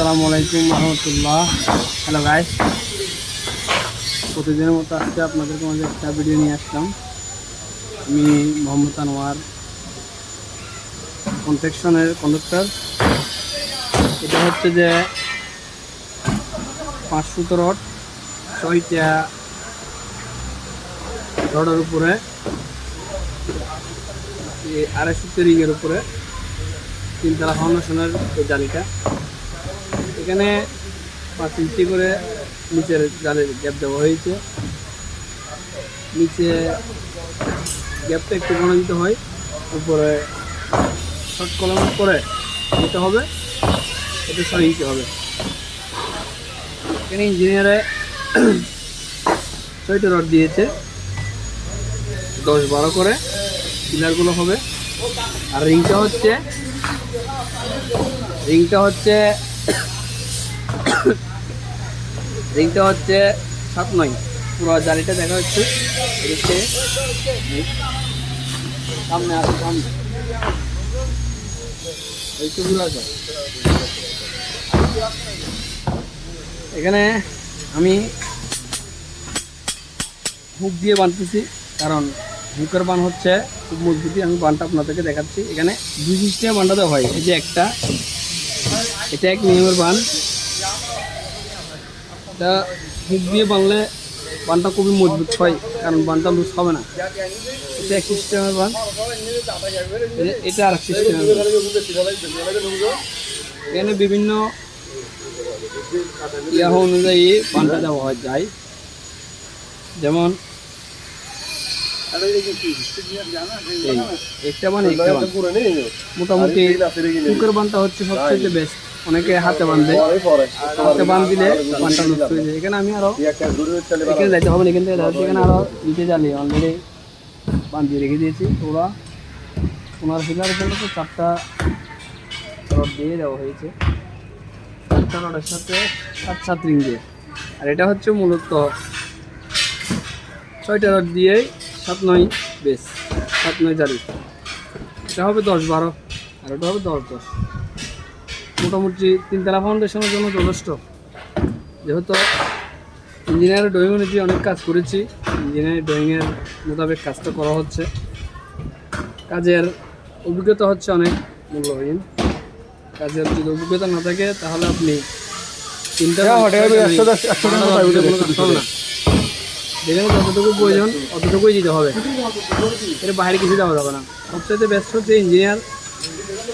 আসসালামু আলাইকুম রহমতুল্লাহ। Hello guys প্রতিদিনের মতো আজকে আপনাদের মাঝে একটা ভিডিও নিয়ে আসলাম। আমি মোহাম্মদ আনোয়ার কনফেকশনের কন্ডাক্টর এটা হচ্ছে যে পাঁচশো রড, ছয়টা রডের উপরে, আড়াইশো রিংয়ের উপরে, তিনতলা ফাউন্ডেশনের জালিটা। এখানে পাঁচ ইঞ্চি করে নিচের জালের গ্যাপ দেওয়া হয়েছে। নিচে গ্যাপটা একটু বড় দিতে হয়, উপরে শর্ট কলম করে দিতে হবে, এটা ছয় ইঞ্চি হবে। এখানে ইঞ্জিনিয়ারে ছয়টা রড দিয়েছে, দশ বারো করে পিলারগুলো হবে। আর রিংটা হচ্ছে রিংটা হচ্ছে রিংটা হচ্ছে সাত নয়। পুরো জালিটা দেখা হচ্ছে সামনে আছে, সামনে। এখানে আমি হুক দিয়ে বাঁধতেছি কারণ হুকের বান হচ্ছে খুব মজবুতি আমি বানটা আপনাদেরকে দেখাচ্ছি। এখানে দুই সিস্টেমে বানটা দেওয়া হয়। এই যে একটা, এটা এক নিয়মের বান। এটা হুক দিয়ে বানলে বানটা খুবই মজবুত হয়, কারণ বানটা লুজ হবে না। এটা এক সিস্টেমের বান। এটা আর এক সিস্টেমের এখানে বিভিন্ন ইয়া অনুযায়ী বানটা দেওয়া হয়, যায়। যেমন একটা বান একটা বান। মোটামুটি বানটা হচ্ছে সবচেয়ে বেস্ট অনেকে হাতে বাঁধে। হাতে বান দিলে বানটা লুজ হয়ে যায়। এখানে আমি আরও এখানে যাইতে হবে এখান থেকে এখানে আরও দিতে জানি। অলরেডি বান দিয়ে রেখে দিয়েছি। ওরা ওনার ফিলার জন্য তো চারটা রড দিয়ে দেওয়া হয়েছে। চারটা রডের সাথে সাত সাত রিং দিয়ে। আর এটা হচ্ছে মূলত ছয়টা রড দিয়েই সাত, নয় বেশ সাত, নয় জারি। এটা হবে দশ, বারো। আর ওটা হবে দশ দশ। মোটামুটি তিনতলা ফাউন্ডেশনের জন্য যথেষ্ট। যেহেতু ইঞ্জিনিয়ার ড্রয়িং অনুযায়ী অনেক কাজ করেছি ইঞ্জিনিয়ার ড্রয়িংয়ের মোতাবেক কাজটা করা হচ্ছে। কাজের অভিজ্ঞতা হচ্ছে অনেক মূল্যহীন কাজের যদি অভিজ্ঞতা না থাকে তাহলে আপনি চিন্তা যেখানে যতটুকু প্রয়োজন অতটুকুই দিতে হবে। এর বাইরে কিছু দেওয়া যাবে না। সবচেয়ে ব্যস্ত হচ্ছে ইঞ্জিনিয়ার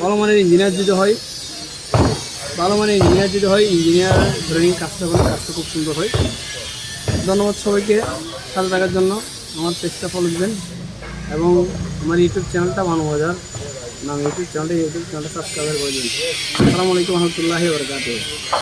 ভালো মানের ইঞ্জিনিয়ার যদি হয় ভালো মানে ইঞ্জিনিয়ার যদি হয় ইঞ্জিনিয়ার ড্রয়িং কাজটা করলে কাজটা খুব সুন্দর হয়। ধন্যবাদ সবাইকে সাথে থাকার জন্য। আমার পেজটা ফলো দেবেন। এবং আমার ইউটিউব চ্যানেলটা বাজার নাম ইউটিউব চ্যানেলটা ইউটিউব চ্যানেলটা সাবস্ক্রাইব করে দিন আসসালামু আলাইকুম, রহমতুল্লাহি